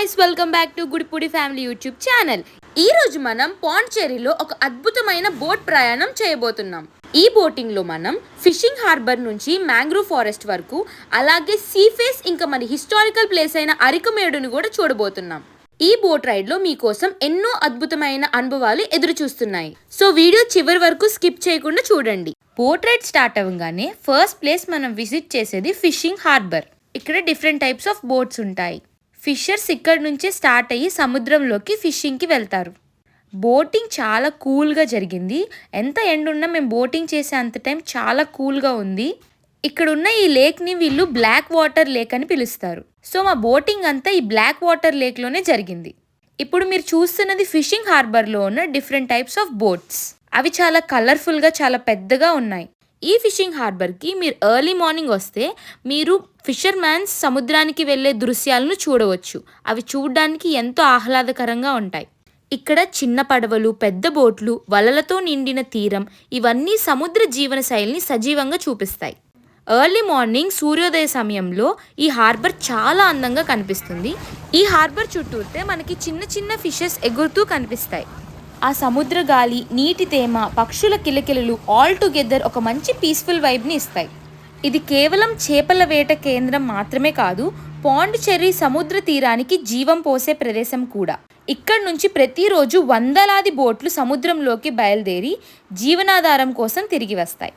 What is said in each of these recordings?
Guys welcome back to Gudipudi family YouTube channel ఈ రోజు మనం పాండిచేరిలో ఒక అద్భుతమైన బోట్ ప్రయాణం చేయబోతున్నాం. ఈ బోటింగ్లో మనం ఫిషింగ్ హార్బర్ నుంచి మ్యాంగ్రూవ్ ఫారెస్ట్ వరకు అలాగే సీ ఫేస్ ఇంకా మన హిస్టారికల్ ప్లేస్ అయిన అరికమేడుని కూడా చూడబోతున్నాం. ఈ బోట్ రైడ్లో మీకోసం ఎన్నో అద్భుతమైన అనుభవాలు ఎదురు చూస్తున్నాయి సో వీడియో చివరి వరకు స్కిప్ చేయకుండా చూడండి. బోట్ రైడ్ స్టార్ట్ అవ్వగానే ఫస్ట్ ప్లేస్ మనం విజిట్ చేసేది ఫిషింగ్ హార్బర్. ఇక్కడ డిఫరెంట్ టైప్స్ ఆఫ్ బోట్స్ ఉంటాయి. ఫిషర్స్ ఇక్కడ నుంచే స్టార్ట్ అయ్యి సముద్రంలోకి ఫిషింగ్కి వెళ్తారు. బోటింగ్ చాలా కూల్గా జరిగింది. ఎంత ఎండ్ ఉన్నా మేము బోటింగ్ చేసే అంత టైం చాలా కూల్గా ఉంది. ఇక్కడ ఉన్న ఈ లేక్ని వీళ్ళు బ్లాక్ వాటర్ లేక్ అని పిలుస్తారు. సో మా బోటింగ్ అంతా ఈ బ్లాక్ వాటర్ లేక్లోనే జరిగింది. ఇప్పుడు మీరు చూస్తున్నది ఫిషింగ్ హార్బర్లో ఉన్న డిఫరెంట్ టైప్స్ ఆఫ్ బోట్స్. అవి చాలా కలర్ఫుల్గా చాలా పెద్దగా ఉన్నాయి. ఈ ఫిషింగ్ హార్బర్కి మీరు ఎర్లీ మార్నింగ్ వస్తే మీరు ఫిషర్ మ్యాన్స్ సముద్రానికి వెళ్ళే దృశ్యాలను చూడవచ్చు. అవి చూడడానికి ఎంతో ఆహ్లాదకరంగా ఉంటాయి. ఇక్కడ చిన్న పడవలు పెద్ద బోట్లు వలలతో నిండిన తీరం ఇవన్నీ సముద్ర జీవన శైలిని సజీవంగా చూపిస్తాయి. ఎర్లీ మార్నింగ్ సూర్యోదయ సమయంలో ఈ హార్బర్ చాలా అందంగా కనిపిస్తుంది. ఈ హార్బర్ చుట్టూతే మనకి చిన్న చిన్న ఫిషెస్ ఎగురుతూ కనిపిస్తాయి. ఆ సముద్ర గాలి నీటి తేమ పక్షుల కిలకిలలు ఆల్ టుగెదర్ ఒక మంచి పీస్ఫుల్ వైబ్ని ఇస్తాయి. ఇది కేవలం చేపల వేట కేంద్రం మాత్రమే కాదు పాండిచెర్రీ సముద్ర తీరానికి జీవం పోసే ప్రదేశం కూడా. ఇక్కడ నుంచి ప్రతిరోజు వందలాది బోట్లు సముద్రంలోకి బయలుదేరి జీవనాధారం కోసం తిరిగి వస్తాయి.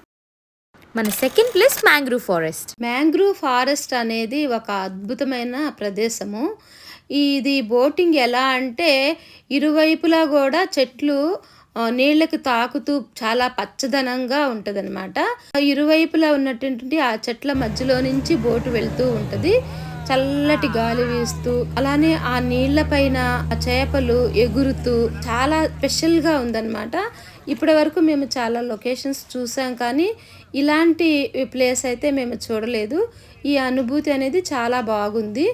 మన second place mangrove forest mangrove forest అనేది ఒక అద్భుతమైన ప్రదేశము. ఇది బోటింగ్ ఎలా అంటే ఇరువైపులా కూడా చెట్లు ఆ, నీళ్ళకి తాకుతూ చాలా పచ్చదనంగా ఉంటదన్నమాట. ఇరువైపులా ఉన్నటువంటి ఆ చెట్ల మధ్యలో నుంచి బోటు వెళ్తూ ఉంటది. చల్లటి గాలి వీస్తూ అలానే ఆ నీళ్ళ పైన ఆ చేపలు ఎగురుతూ చాలా స్పెషల్గా ఉందన్నమాట. ఇప్పటి వరకు మేము చాలా లొకేషన్స్ చూసాం కానీ ఇలాంటి ప్లేస్ అయితే మేము చూడలేదు. ఈ అనుభూతి అనేది చాలా బాగుంది.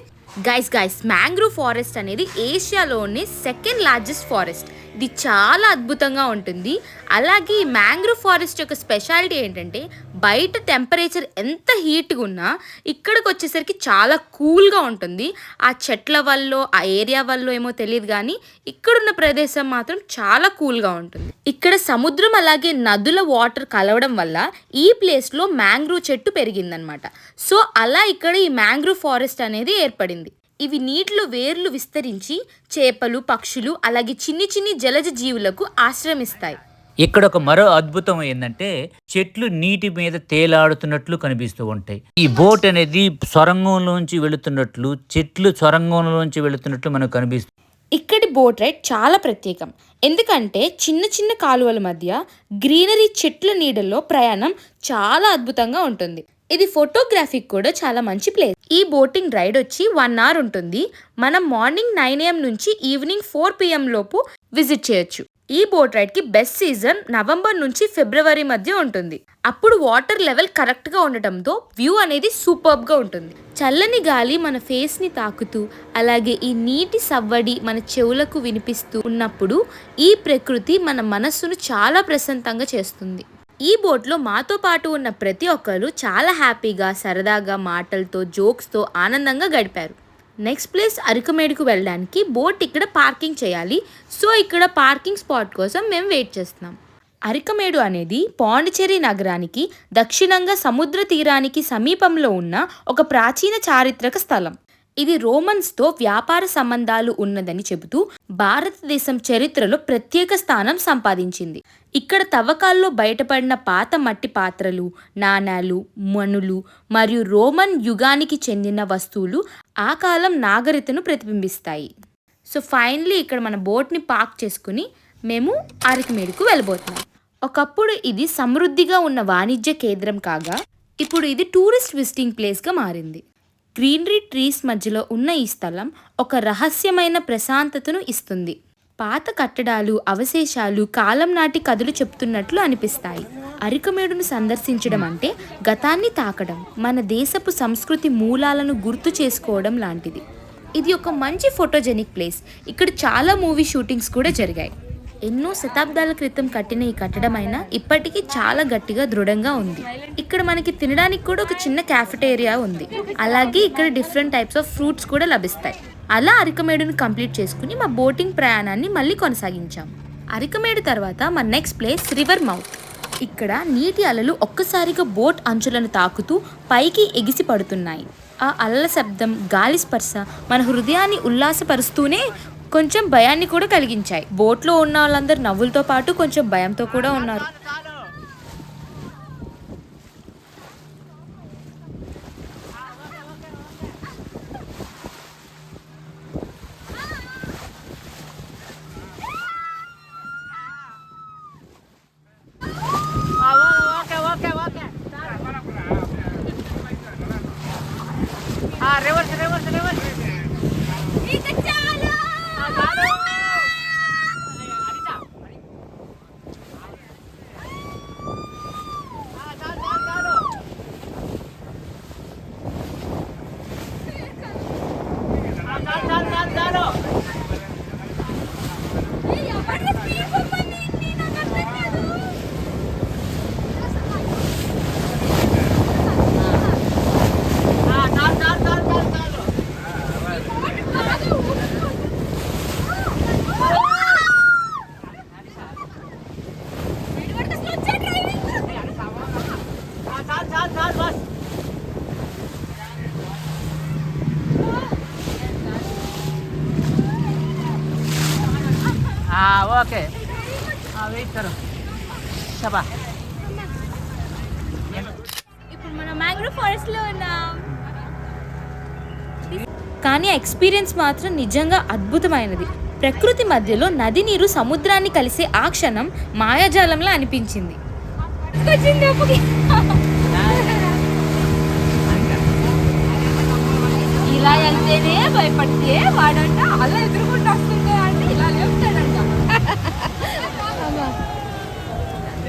గైస్ గైస్ మ్యాంగ్రూవ్ ఫారెస్ట్ అనేది ఏషియాలోనే సెకండ్ లార్జెస్ట్ ఫారెస్ట్ ఇది చాలా అద్భుతంగా ఉంటుంది. అలాగే ఈ మ్యాంగ్రూవ్ ఫారెస్ట్ యొక్క స్పెషాలిటీ ఏంటంటే బయట టెంపరేచర్ ఎంత హీట్గా ఉన్నా ఇక్కడికి వచ్చేసరికి చాలా కూల్గా ఉంటుంది. ఆ చెట్ల వల్ల ఆ ఏరియా వల్ల ఏమో తెలియదు కానీ ఇక్కడున్న ప్రదేశం మాత్రం చాలా కూల్గా ఉంటుంది. ఇక్కడ సముద్రం అలాగే నదుల వాటర్ కలవడం వల్ల ఈ ప్లేస్లో మ్యాంగ్రూవ్ చెట్టు పెరిగిందనమాట సో అలా ఇక్కడ ఈ మ్యాంగ్రూవ్ ఫారెస్ట్ అనేది ఏర్పడింది. ఇవి నీటిలో వేర్లు విస్తరించి చేపలు పక్షులు అలాగే చిన్ని చిన్ని జలజ జీవులకు ఆశ్రమిస్తాయి. ఇక్కడ ఒక మరో అద్భుతం ఏంటంటే చెట్లు నీటి మీద తేలాడుతున్నట్లు కనిపిస్తూ ఉంటాయి. ఈ బోట్ అనేది సొరంగంలోంచి వెళుతున్నట్లు చెట్లు సొరంగంలోంచి వెళుతున్నట్లు మనకు కనిపిస్తుంది ఇక్కడి బోట్ రైడ్ చాలా ప్రత్యేకం. ఎందుకంటే చిన్న చిన్న కాలువల మధ్య గ్రీనరీ చెట్ల నీడల్లో ప్రయాణం చాలా అద్భుతంగా ఉంటుంది. ఇది ఫోటోగ్రఫీకి కూడా చాలా మంచి ప్లేస్ ఈ బోటింగ్ రైడ్ వచ్చి వన్ అవర్ ఉంటుంది. మనం మార్నింగ్ నైన్ ఏఎం నుంచి ఈవినింగ్ ఫోర్ పిఎం లోపు విజిట్ చేయొచ్చు. ఈ బోట్ రైడ్కి బెస్ట్ సీజన్ నవంబర్ నుంచి ఫిబ్రవరి మధ్య ఉంటుంది. అప్పుడు వాటర్ లెవెల్ కరెక్ట్గా ఉండటంతో వ్యూ అనేది సూపర్బ్గా ఉంటుంది. చల్లని గాలి మన ఫేస్ని తాకుతూ అలాగే ఈ నీటి సవ్వడి మన చెవులకు వినిపిస్తూ ఉన్నప్పుడు ఈ ప్రకృతి మన మనస్సును చాలా ప్రశాంతంగా చేస్తుంది. ఈ బోట్లో మాతో పాటు ఉన్న ప్రతి ఒక్కరు చాలా హ్యాపీగా సరదాగా మాటలతో జోక్స్తో ఆనందంగా గడిపారు. నెక్స్ట్ ప్లేస్ అరకమేడుకు వెళ్ళడానికి బోట్ ఇక్కడ పార్కింగ్ చేయాలి. సో ఇక్కడ పార్కింగ్ స్పాట్ కోసం మేము వెయిట్ చేస్తున్నాం. అరికమేడు అనేది పాండిచేరి నగరానికి దక్షిణంగా సముద్ర తీరానికి సమీపంలో ఉన్న ఒక ప్రాచీన చారిత్రక స్థలం. ఇది రోమన్స్తో వ్యాపార సంబంధాలు ఉన్నదని చెబుతూ భారతదేశం చరిత్రలో ప్రత్యేక స్థానం సంపాదించింది. ఇక్కడ తవ్వకాల్లో బయటపడిన పాత మట్టి పాత్రలు నాణాలు మణులు మరియు రోమన్ యుగానికి చెందిన వస్తువులు ఆ కాలం నాగరికతను ప్రతిబింబిస్తాయి. సో ఫైనలీ ఇక్కడ మన బోట్ని పార్క్ చేసుకుని మేము అరకిమేడుకు వెళ్ళబోతున్నాం. ఒకప్పుడు ఇది సమృద్ధిగా ఉన్న వాణిజ్య కేంద్రం కాగా ఇప్పుడు ఇది టూరిస్ట్ విజిటింగ్ ప్లేస్గా మారింది. గ్రీనరీ ట్రీస్ మధ్యలో ఉన్న ఈ స్థలం ఒక రహస్యమైన ప్రశాంతతను ఇస్తుంది. పాత కట్టడాలు అవశేషాలు కాలం నాటి కథలు చెప్తున్నట్లు అనిపిస్తాయి. అరికమేడును సందర్శించడం అంటే గతాన్ని తాకడం మన దేశపు సంస్కృతి మూలాలను గుర్తు చేసుకోవడం లాంటిది. ఇది ఒక మంచి ఫోటోజెనిక్ ప్లేస్. ఇక్కడ చాలా మూవీ షూటింగ్స్ కూడా జరిగాయి. ఎన్నో శతాబ్దాల క్రితం కట్టిన ఈ కట్టడం అయినా ఇప్పటికీ చాలా గట్టిగా దృఢంగా ఉంది. ఇక్కడ మనకి తినడానికి కూడా ఒక చిన్న క్యాఫెటేరియా ఉంది. అలాగే ఇక్కడ డిఫరెంట్ టైప్స్ ఆఫ్ ఫ్రూట్స్ కూడా లభిస్తాయి. అలా అరికమేడును కంప్లీట్ చేసుకుని మా బోటింగ్ ప్రయాణాన్ని మళ్ళీ కొనసాగించాం. అరికమేడు తర్వాత మా నెక్స్ట్ ప్లేస్ రివర్ మౌత్ ఇక్కడ నీటి అలలు ఒక్కసారిగా బోట్ అంచులను తాకుతూ పైకి ఎగిసి పడుతున్నాయి. ఆ అలల శబ్దం గాలి స్పర్శ మన హృదయాన్ని ఉల్లాసపరుస్తూనే కొంచెం భయాన్ని కూడా కలిగించాయి. బోట్లో ఉన్న వాళ్ళందరూ నవ్వులతో పాటు కొంచెం భయంతో కూడా ఉన్నారు. Reverse reverse reverse okay. Wait కరో. చెప్పా. ఇప్పుడు మనం మ్యాంగ్రోవ్ ఫారెస్ట్లో ఉన్నాం. కానీ ఎక్స్పీరియన్స్ మాత్రం నిజంగా అద్భుతమైనది. ప్రకృతి మధ్యలో నది నీరు సముద్రాన్ని కలిసే ఆ క్షణం మాయాజాలంలా అనిపించింది. ఇలా వెళ్తేనే భయపడితే వాడంట అలా ఎదురుకుంటూ వస్తుంటే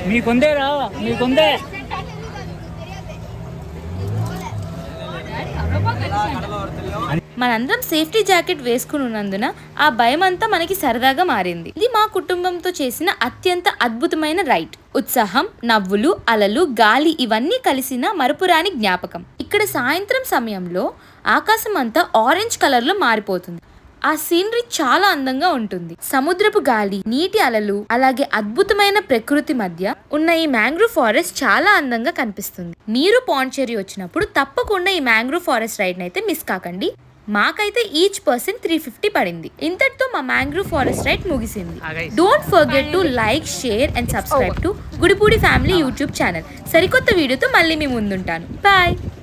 మీకుందే రా మీకుందే. మనందరం సేఫ్టీ జాకెట్ వేసుకుని ఉన్నందున ఆ భయం అంతా మనకి సరదాగా మారింది. ఇది మా కుటుంబంతో చేసిన అత్యంత అద్భుతమైన రైడ్. ఉత్సాహం నవ్వులు అలలు గాలి ఇవన్నీ కలిసిన మరపురాని జ్ఞాపకం. ఇక్కడ సాయంత్రం సమయంలో ఆకాశం అంతా ఆరెంజ్ కలర్లో మారిపోతుంది. ఆ సీనరీ చాలా అందంగా ఉంటుంది. సముద్రపు గాలి నీటి అలలు అలాగే అద్భుతమైన ప్రకృతి మధ్య ఉన్న ఈ మ్యాంగ్రూవ్ ఫారెస్ట్ చాలా అందంగా కనిపిస్తుంది. మీరు పాండిచేరి వచ్చినప్పుడు తప్పకుండా ఈ మ్యాంగ్రూవ్ ఫారెస్ట్ రైడ్ అయితే మిస్ కాకండి. మాకైతే ఈచ్ పర్సన్ త్రీ ఫిఫ్టీ పడింది. ఇంతటితో మా మ్యాంగ్రూవ్ ఫారెస్ట్ రైడ్ ముగిసింది. Don't forget to like share and subscribe to Gudipudi family YouTube channel సరికొత్త వీడియోతో మళ్ళీ మీ ముందుంటాను. బాయ్